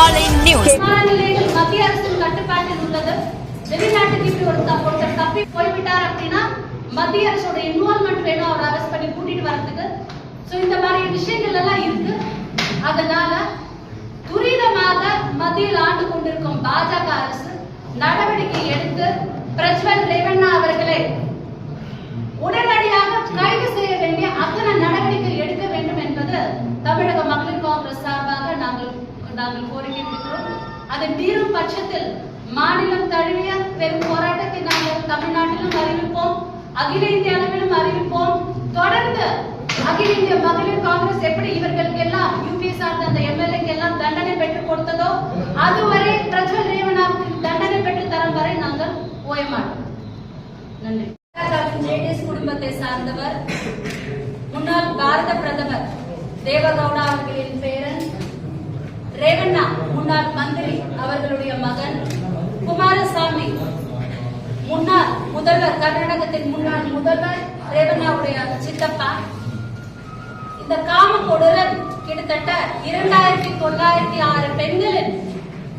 Online news மத்திய அரசின் கட்டுப்பாட்டில் உள்ளது. வெளிநாட்டுக்கு ஒருத்தர் தப்பி போய்விட்டார் அப்படின்னா மத்திய அரசோட இன்வால்மெண்ட் வேணும். அவர் அரெஸ்ட் பண்ணி கூட்டிட்டு வரதுக்கு ஸோ இந்த மாதிரி விஷயங்கள் எல்லாம் இருக்கு. அதனால துரிதமாக மத்தியில் ஆண்டு கொண்டிருக்கும் பாஜக அரசு நடவடிக்கை எடுத்து பிரஜ்வல் ரேவன் நாங்கள் கோரிக்கை விடுக்கிறோம் அது பட்சத்தில் மாநிலம் தழுவிய பெரும் போராட்டத்தை நாங்கள் தமிழ்நாட்டிலும் அறிவிப்போம். அகில இந்திய அளவிலும் அறிவிப்போம். தொடர்ந்து அகில இந்திய மகளிர் காங்கிரஸ் எப்படி இவர்களுக்கு எல்லாம் யூபிஏ சார்ந்த அந்த எம்எல்ஏக்கு எல்லாம் தண்டனை பெற்றுக் கொடுத்ததோ அதுவரை பிரஜ்வல் ரேவனா தண்டனை பெற்று தரும் வரை நாங்கள் ஓய மாட்டோம். நன்றி. ஜேடிஎஸ் குடும்பத்தை சார்ந்தவர் முன்னாள் பாரத பிரதமர் தேவகவுடா அவர்களின் பேரன் முன்னாள் மந்திரி அவர்களுடைய மகன் குமாரசாமி. முன்னாள் முதல்வர் கர்நாடகத்தின் முன்னாள் முதல்வர் ரேவண்ணாவுடைய சித்தப்பா. இந்த காம கொடுரன் கிட்டத்தட்ட இரண்டாயிரத்தி தொள்ளாயிரத்தி ஆறு பெண்களின்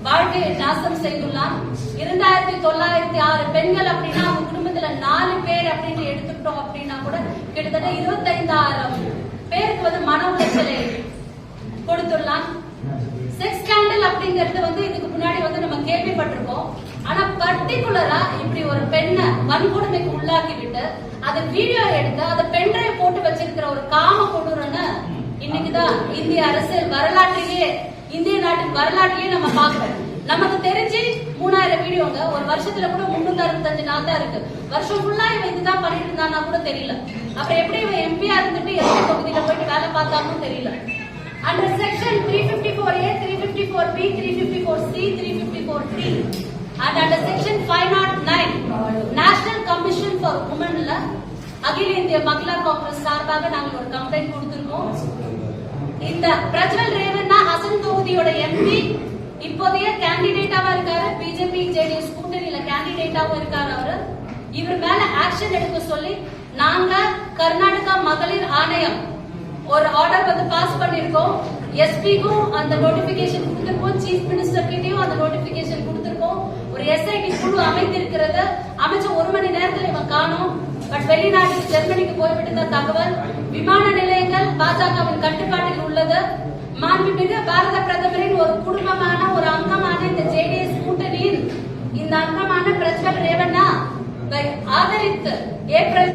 வாழ்க்கையை நாசம் செய்துள்ளார் இரண்டாயிரத்தி தொள்ளாயிரத்தி ஆறு பெண்கள் அப்படின்னா அவங்க குடும்பத்துல நாலு பேர் அப்படின்னு எடுத்துக்கிட்டோம் அப்படின்னா கூட கிட்டத்தட்ட இருபத்தைந்தாயிரம் பேருக்கு வந்து மன உளைச்சலை கொடுத்துள்ளான். அப்படிங்கறது வந்து இதுக்கு முன்னாடி வந்து நம்ம கேள்விப்பட்டிருக்கோம். ஆனா பர்டிகுலரா இப்படி ஒரு பெண்ணை வன்கொடுமைக்கு உள்ளாக்கி விட்டு அதை வீடியோ எடுத்து அதை பெண்களை போட்டு வச்சிருக்கிற ஒரு காம கொடூரன்னு இன்னைக்குதான் இந்திய அரசியல் வரலாற்றிலேயே இந்திய நாட்டின் வரலாற்றிலேயே நம்ம பாக்குறோம் நமக்கு தெரிஞ்சு மூணாயிரம் வீடியோங்க. ஒரு வருஷத்துல கூட முன்னூத்தி அறுபத்தஞ்சு நாள் தான் இருக்கு. வருஷம் ஃபுல்லா இவன் இதுதான் பண்ணிட்டு இருந்தானா கூட தெரியல. அப்புறம் எப்படி இவன் எம்பியா இருந்துட்டு எந்த பகுதியில போயிட்டு வேலை பார்த்தான்னு தெரியல. And section three fifty four A three fifty four B three fifty four C and section national commission for உமன்ல அகில இந்திய மகளிர் காங்கிரஸ் சார்பாக நாங்கள் ஒரு கம்ப்ளைண்ட் கொடுத்திருக்கோம். இந்த பிரஜ்வல் ரேவண்ணா ஹசன் தொகுதியோட எம்பி இப்போதைய கேண்டிடேட்டாவா இருக்காரு. பிஜேபி ஜேடிஎஸ் கூட்டணியில கேண்டிடேட்டாவும் இருக்காரு அவரு. இவர் மேல ஆக்ஷன் எடுக்க சொல்லி நாங்க கர்நாடகா மகளிர் ஆணையம் ஒரு ஆர்டர் வந்து பாஸ் பண்ணிருக்கோம் எஸ்பிக்கும் அந்த நோட்டிபிகேஷன் கொடுத்திருக்கோம். சீஃப் மினிஸ்டர் கிட்டயும் அந்த நோட்டிபிகேஷன் கொடுத்திருக்கோம். ஒரு எஸ்ஐடி குழு அமைந்திருக்கிறது அமைச்ச ஒரு மணி நேரத்தில் இவன் காணும். பட் வெளிநாட்டுக்கு ஜெர்மனிக்கு போய்விட்ட தகவல். விமான நிலையங்கள் பாஜகவின் கட்டுப்பாட்டில் உள்ளது. மாண்புமிகு பாரத பிரதமரின் ஒரு குடும்பமான ஒரு அங்கமான இந்த ஜேடிஎஸ் கூட்டணியில் இந்த அங்கமான பிரஜ்வல் ரேவண்ணா ஆதரித்து ஏப்ரல்